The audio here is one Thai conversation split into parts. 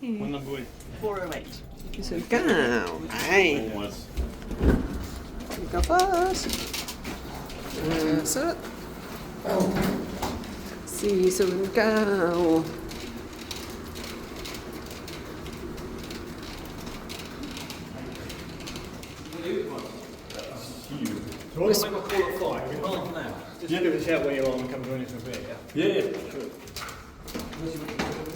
When I'm going 408. ศูนย์เก้าไป was ก็ first เออสุดสี่ศูนย์เก้า So what am I going to call at five? We can't now. Just give us a shout where you are and come join us for a bit, yeah? yeah, yeah.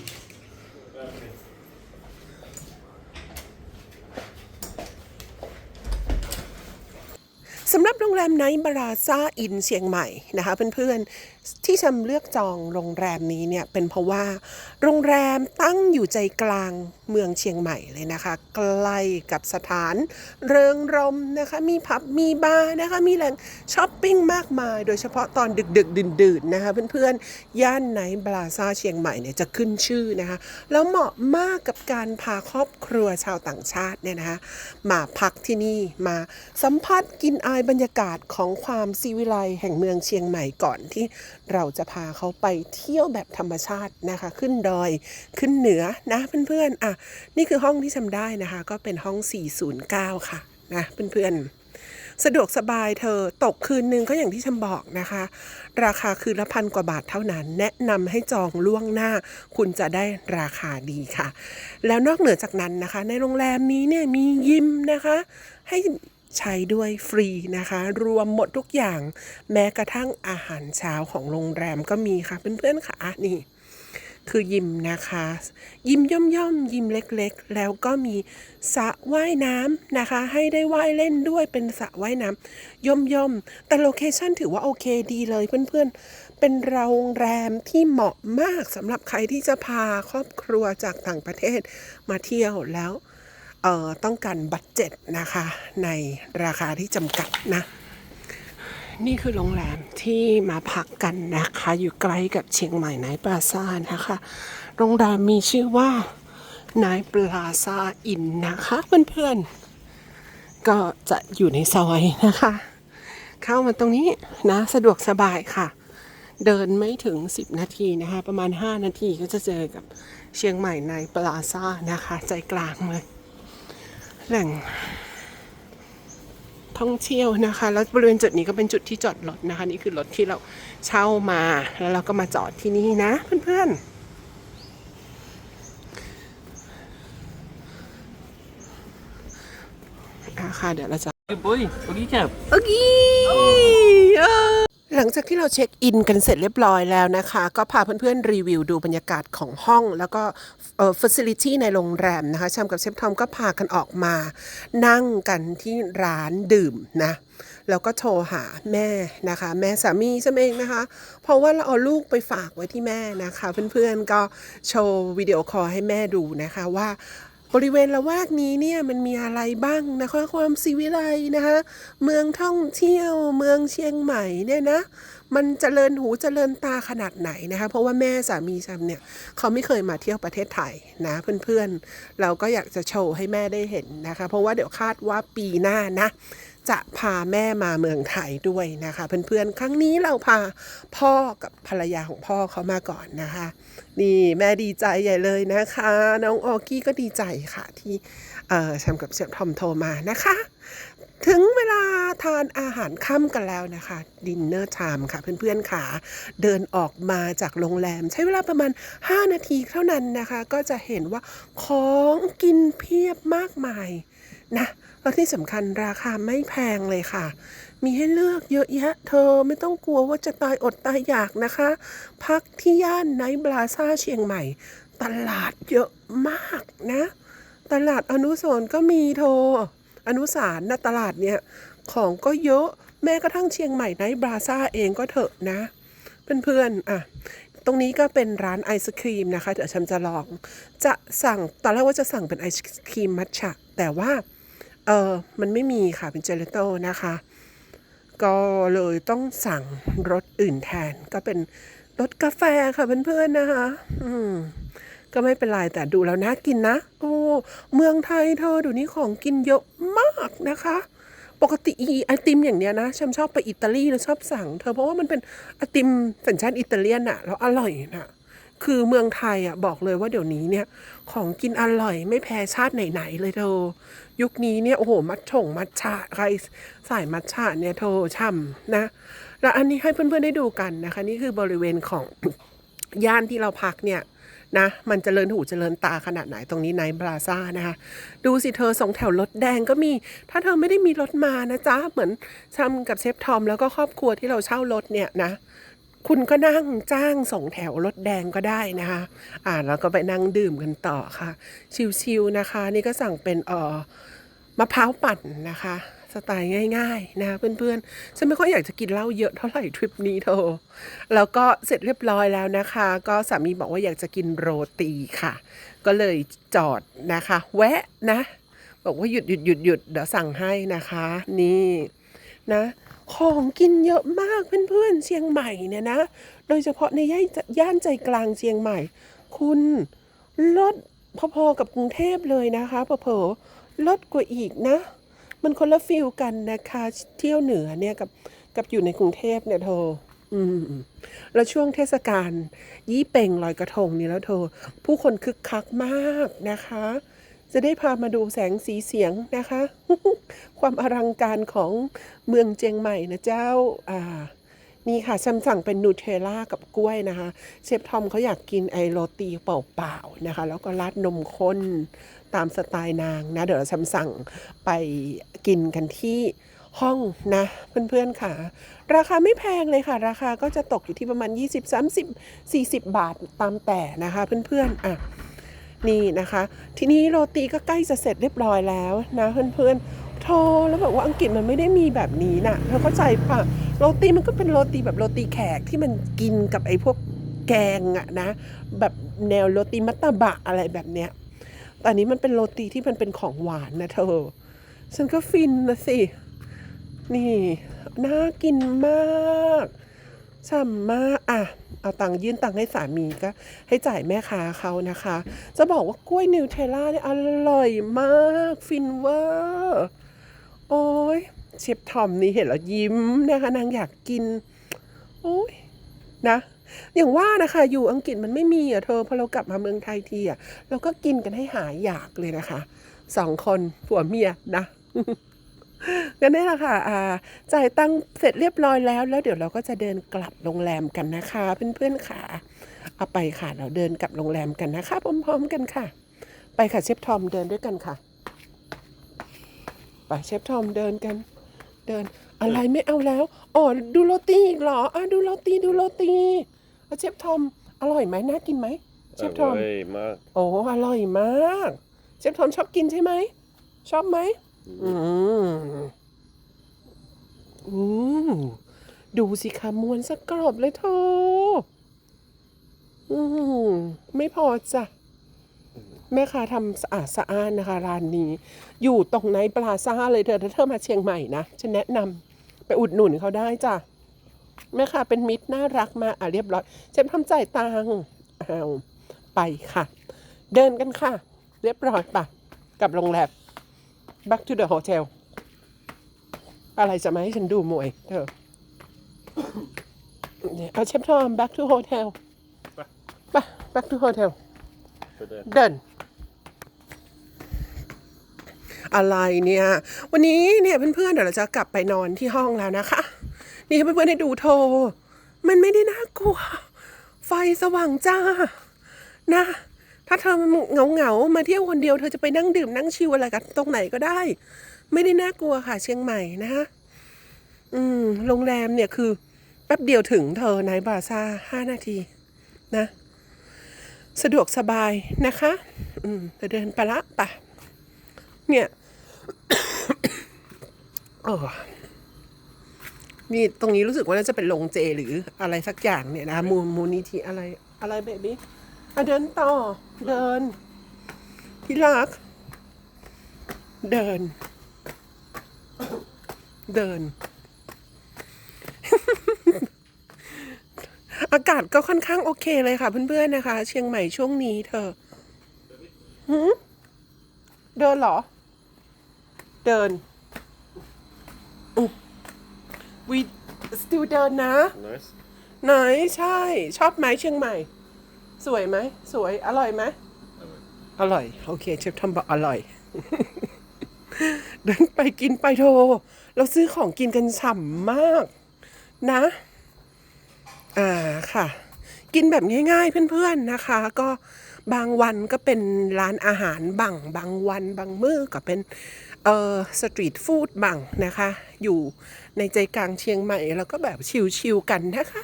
รับโรงแรมไนท์บาราซาอินเชียงใหม่นะคะเพื่อนๆที่ชำเลือกจองโรงแรมนี้เนี่ยเป็นเพราะว่า โรงแรมตั้งอยู่ใจกลาง เมืองเชียงใหม่เลยนะคะ ใกล้กับสถานเริงรมนะคะ มีผับมีบาร์นะคะ มีแหล่งช้อปปิ้งมากมาย โดยเฉพาะตอนดึกๆดื่นๆนะคะเพื่อนๆ ย่านไหนบาราซาเชียงใหม่เนี่ยจะขึ้นชื่อนะคะ แล้วเหมาะมากกับการพาครอบครัวชาวต่างชาติเนี่ยนะคะมาพักที่นี่มาสัมผัสกินอายบรรยากาศของความซีวิไลแห่งเมืองเชียงใหม่ก่อนที่เราจะพาเขาไปเที่ยวแบบธรรมชาตินะคะ ขึ้นดอยขึ้นเหนือนะเพื่อนๆอะนี่คือห้องที่จำได้นะคะ ก็เป็นห้อง 409 ค่ะนะเพื่อนๆ สะดวกสบายเธอตกคืนนึงก็อย่างที่ฉันบอกนะคะ ราคาคืนละพันกว่าบาทเท่านั้น แนะนำให้จองล่วงหน้า คุณจะได้ราคาดีค่ะ แล้วนอกเหนือจากนั้นนะคะ ในโรงแรมนี้เนี่ยมียิมนะคะ ให้ใช้ด้วยฟรีนะคะ รวมหมดทุกอย่าง แม้กระทั่งอาหารเช้าของโรงแรมก็มีค่ะเพื่อนๆค่ะนี่ คือยิมนะคะ ยิมย่อมย่อมยิมเล็กๆ แล้วก็มีสระว่ายน้ำนะคะ ให้ได้ว่ายเล่นด้วยเป็นสระว่ายน้ำย่อมย่อมแต่โลเคชั่นถือว่าโอเคดีเลยเพื่อนๆ เป็นโรงแรมที่เหมาะมากสำหรับใครที่จะพาครอบครัวจากต่างประเทศมาเที่ยวแล้วต้องการบัตเจ็ตนะคะในราคาที่จำกัดนะ นี่คือโรงแรมที่มาพักกันนะคะ อยู่ใกล้กับเชียงใหม่ไนท์ปลาซานะคะ โรงแรมมีชื่อว่าไนท์ปลาซาอินนะคะเพื่อนๆ ก็จะอยู่ในซอยนะคะ เข้ามาตรงนี้นะสะดวกสบายค่ะ เดินไม่ถึง 10 นาทีนะคะ ประมาณ 5 นาทีก็จะเจอกับเชียงใหม่ไนท์ปลาซานะคะ ใจกลางเลย แหล่ง ท่องเที่ยวนะคะ แล้วบริเวณจุดนี้ก็เป็นจุดที่จอดรถนะคะ นี่คือรถที่เราเช่ามาแล้วเราก็มาจอดที่นี่นะเพื่อนๆอะค่ะเดี๋ยวเราจะ Good boy. What do you have? โอเค หลังจากที่เราเช็คอินกันเสร็จเรียบร้อยแล้วนะคะ ก็พาเพื่อนๆรีวิวดูบรรยากาศของห้อง แล้วก็เอ่อฟ a ซิลิตี้ในโรงแรมนะคะชามกับเชฟทอมก็พากันออกมา นั่งกันที่ร้านดื่มนะแล้วก็โทรหาแม่นะคะ แม่สามีฉันเองนะคะ เพราะว่าเราเอาลูกไปฝากไว้ที่แม่นะคะ เพื่อนๆก็โชว์วิดีโอคอลให้แม่ดูนะคะว่า บริเวณละแวกนี้เนี่ยมันมีอะไรบ้างนะคะความสิวิไลนะคะเมืองท่องเที่ยวเมืองเชียงใหม่เนี่ยนะมันเจริญหูเจริญตาขนาดไหนนะคะเพราะว่าแม่สามีฉันเนี่ยเขาไม่เคยมาเที่ยวประเทศไทยนะเพื่อนๆ เราก็อยากจะโชว์ให้แม่ได้เห็นนะคะ เพราะว่าเดี๋ยวคาดว่าปีหน้านะ จะพาแม่มาเมืองไทยด้วยนะคะ เพื่อนๆ ครั้งนี้เราพาพ่อกับภรรยาของพ่อเขามาก่อนนะคะ นี่แม่ดีใจใหญ่เลยนะคะ น้องออกี้ก็ดีใจค่ะที่เอ่อแชมกับเชฟทอมโทรมานะคะ ถึงเวลาทานอาหารค่ำกันแล้วนะคะดินเนอร์ไทม์ค่ะ เพื่อนๆค่ะ เดินออกมาจากโรงแรม ใช้เวลาประมาณ 5 นาทีเท่านั้นนะคะ ก็จะเห็นว่าของกินเพียบมากมายนะ แล้วที่สำคัญราคาไม่แพงเลยค่ะ มีให้เลือกเยอะแยะ เธอไม่ต้องกลัวว่าจะตายอดตายอยากนะคะ พักที่ย่านไนบลาซ่าเชียงใหม่ ตลาดเยอะมากนะ ตลาดอนุสรก็มีโทรอนุสารนะตลาดเนี่ย ของก็เยอะแม้กระทั่งเชียงใหม่ไนบราซ่าเองก็เถอะนะ เพื่อนๆอะตรงนี้ก็เป็นร้านไอศครีมนะคะ เดี๋ยวฉันจะลอง จะสั่งตอนแรกว่าจะสั่งเป็นไอศครีมมัทฉะแต่ว่า เออมันไม่มีค่ะเป็นเจลาโต้นะคะ ก็เลยต้องสั่งรสอื่นแทนก็เป็นรสกาแฟค่ะเพื่อนๆนะคะ อืมก็ไม่เป็นไรแต่ดูแล้วน่ากินนะ โอ้เมืองไทยเธอดูนี่ของกินเยอะมากนะคะ ปกติไอติมอย่างเนี้ยนะฉันชอบไปอิตาลีแล้วชอบสั่ง เธอเพราะว่ามันเป็นไอติมสัญชาติอิตาเลียนอะแล้วอร่อยนะ คือเมืองไทยอะบอกเลยว่าเดี๋ยวนี้เนี่ย ของกินอร่อยไม่แพ้ชาติไหนๆเลยเธอ ยุคนี้เนี่ยโอ้โห มัดฉงมัดฉะใครสายมัดฉะเนี่ยเธอช่ำนะ แล้วอันนี้ให้เพื่อนๆได้ดูกันนะคะ นี่คือบริเวณของย่านที่เราพักเนี่ยนะมันเจริญหูเจริญตาขนาดไหนตรงนี้ไนบราซ่านะคะดูสิเธอสองแถวรถแดงก็มี ถ้าเธอไม่ได้มีรถมานะจ๊ะ เหมือนทำกับเชฟทอมแล้วก็ครอบครัวที่เราเช่ารถเนี่ยนะ คุณก็นั่งจ้างสองแถวรถแดงก็ได้นะคะ อ่าแล้วก็ไปนั่งดื่มกันต่อค่ะ ชิวๆนะคะ นี่ก็สั่งเป็นเอ่อมะพร้าวปั่นนะคะ สไตล์ง่าย ๆ นะคะเพื่อนๆฉันไม่ค่อยอยากจะกินเหล้าเยอะเท่าไหร่ทริปนี้เธอแล้วก็เสร็จเรียบร้อยแล้วนะคะ ก็สามีบอกว่าอยากจะกินโรตีค่ะ ก็เลยจอดนะคะ แวะนะ บอกว่าหยุดหยุดหยุดหยุดเดี๋ยวสั่งให้นะคะ นี่นะ ของกินเยอะมากเพื่อนๆเชียงใหม่เนี่ยนะ โดยเฉพาะในย่านย่านใจกลางเชียงใหม่ คุณลดพอๆกับกรุงเทพเลยนะคะเผลอๆลดกว่าอีกนะ มันคนละฟิลกันนะคะ เที่ยวเหนือเนี่ยกับกับอยู่ในกรุงเทพเนี่ยเธออืมแล้วช่วงเทศกาลยี่เป่งลอยกระทงนี่แล้วเธอ ผู้คนคึกคักมากนะคะ จะได้พามาดูแสงสีเสียงนะคะ ความอลังการของเมืองเจียงใหม่นะเจ้าอ่านี่ค่ะฉันสั่งเป็นนูเทลล่ากับกล้วยนะคะ เชฟทอมเขาอยากกินไอโรตีเปล่าๆนะคะ แล้วก็ราดนมข้นตามสไตล์นางนะ เดี๋ยวเราฉันสั่งไปกินกันที่ห้องนะเพื่อนๆค่ะ ราคาไม่แพงเลยค่ะ ราคาก็จะตกอยู่ที่ประมาณ 20 30 40 บาทตามแต่นะคะเพื่อนๆอะ นี่นะคะ ทีนี้โรตีก็ใกล้จะเสร็จเรียบร้อยแล้วนะเพื่อนๆโทรแล้วแบบว่าอังกฤษมันไม่ได้มีแบบนี้นะเธอเข้าใจปะโรตีมันก็เป็นโรตีแบบโรตีแขกที่มันกินกับไอ้พวกแกงอะนะ แบบแนวโรตีมัตตบะอะไรแบบเนี้ยแต่อันนี้มันเป็นโรตีที่มันเป็นของหวานนะเธอ ฉันก็ฟินนะสิ นี่ น่ากินมาก ฉ่ำมากอะ เอาตังค์ยื่นตังค์ให้สามีก็ ให้จ่ายแม่ค้าเขานะคะ จะบอกว่ากล้วยนิวเทลล่าเนี่ยอร่อยมากฟินเวอร์โอ้ยเชฟทอมนี่เห็นแล้วยิ้มนะคะ นางอยากกิน โอ้ยนะ อย่างว่านะคะ อยู่อังกฤษมันไม่มีอะเธอพอเรากลับมาเมืองไทยทีอะเราก็กินกันให้หายอยากเลยนะคะสองคนผัวเมียนะ ก็นี่แหละค่ะอ่าจ่ายตังค์เสร็จเรียบร้อยแล้ว แล้วเดี๋ยวเราก็จะเดินกลับโรงแรมกันนะคะเพื่อนๆค่ะเอาไปค่ะเราเดินกลับโรงแรมกันนะคะพร้อมๆกันค่ะ ไปค่ะเชฟทอมเดินด้วยกันค่ะไปเชฟทอมเดินกัน เดินอะไรไม่เอาแล้วอ๋อดูโรตีอีกเหรออะดูโรตีดูโรตีเอาเชฟทอมอร่อยไหมน่ากินไหมเชฟทอม Oj, Mark. โอ้อร่อยมากเชฟทอมชอบกินใช่ไหมชอบไหม อืมอืมดูสิคะมวนสักกรอบเลยเธออืมไม่พอจ้ะ แม่ค้าทำสะอาดสะอ้านนะคะร้านนี้ อยู่ตรงไหนปลาซ่าเลยเธอถ้าเธอมาเชียงใหม่นะฉันแนะนำไปอุดหนุนเขาได้จ้ะ แม่ค้าเป็นมิตรน่ารักมากอะเรียบร้อยเชฟทำจ่ายตังค์อ้าไปค่ะ เดินกันค่ะ เรียบร้อยปะกลับโรงแรม back to the hotel อะไรจะมาให้ฉันดูมวยเธอเนี่ยเอาเชฟทอม back to hotel ไป back to hotel För det. เดินอะไรเนี่ย วันนี้เนี่ยเพื่อนๆเดี๋ยวเราจะกลับไปนอนที่ห้องแล้วนะคะ นี่ให้เพื่อนๆให้ดูโทร มันไม่ได้น่ากลัว ไฟสว่างจ้า นะ ถ้าเธอเหงาเหงามาเที่ยวคนเดียวเธอจะไปนั่งดื่มนั่งชิวอะไรกันตรงไหนก็ได้ ไม่ได้น่ากลัวค่ะ เชียงใหม่นะคะอืมโรงแรมเนี่ยคือแป๊บเดียวถึงเธอในบาซ่าห้านาทีนะ สะดวกสบายนะคะ อืมจะเดินไปละปะเนี่ยเออนี่ตรงนี้รู้สึกว่าน่าจะเป็นโรงเจหรืออะไรสักอย่างเนี่ยนะมูมูนิธิอะไรอะไรเบบี้อะเดินต่อ เดิน ที่รัก เดิน เดิน อากาศก็ค่อนข้างโอเคเลยค่ะ เพื่อนๆนะคะ เชียงใหม่ช่วงนี้เธอหืมเดินเหรอ เดินวี still เดินนะ Nice. ไหนใช่ ชอบไหมเชียงใหม่ สวยไหม สวย อร่อยไหม อร่อย โอเค เชฟทอมบอกอร่อย เดินไปกินไปโท เราซื้อของกินกันฉ่ำมากนะ อ่าค่ะ กินแบบง่าย ๆ เพื่อนๆนะคะ ก็บางวันก็เป็นร้านอาหารบังบางวันบางมื้อก็เป็นเอ่อสตรีทฟู้ดบังนะคะ อยู่ในใจกลางเชียงใหม่ แล้วก็แบบชิลๆกันนะคะ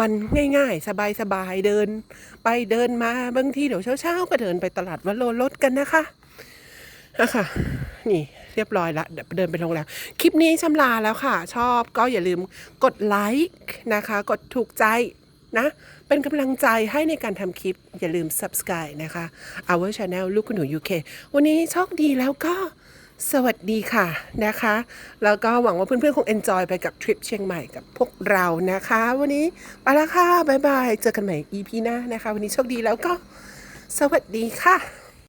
มันง่ายๆ สบายๆ เดิน ไปเดินมาบางทีเดี๋ยวเช้าๆ ก็เดินไปตลาดวัดโลรถกันนะคะนะคะนี่เรียบร้อยละเดี๋ยวเดินไปโรงแรมคลิปนี้ชำลาแล้วค่ะ ชอบก็อย่าลืมกดไลค์นะคะ กดถูกใจนะ เป็นกำลังใจให้ในการทำคลิป อย่าลืม subscribe นะคะ our channel ลูกคุณหนู UK วันนี้โชคดีแล้วก็ สวัสดีค่ะนะคะ แล้วก็หวังว่าเพื่อนๆคง enjoy ไปกับทริปเชียงใหม่กับพวกเรานะคะ วันนี้ไปแล้วค่ะบ๊ายบาย เจอกันใหม่ EP หน้านะคะ วันนี้โชคดีแล้วก็ สวัสดีค่ะ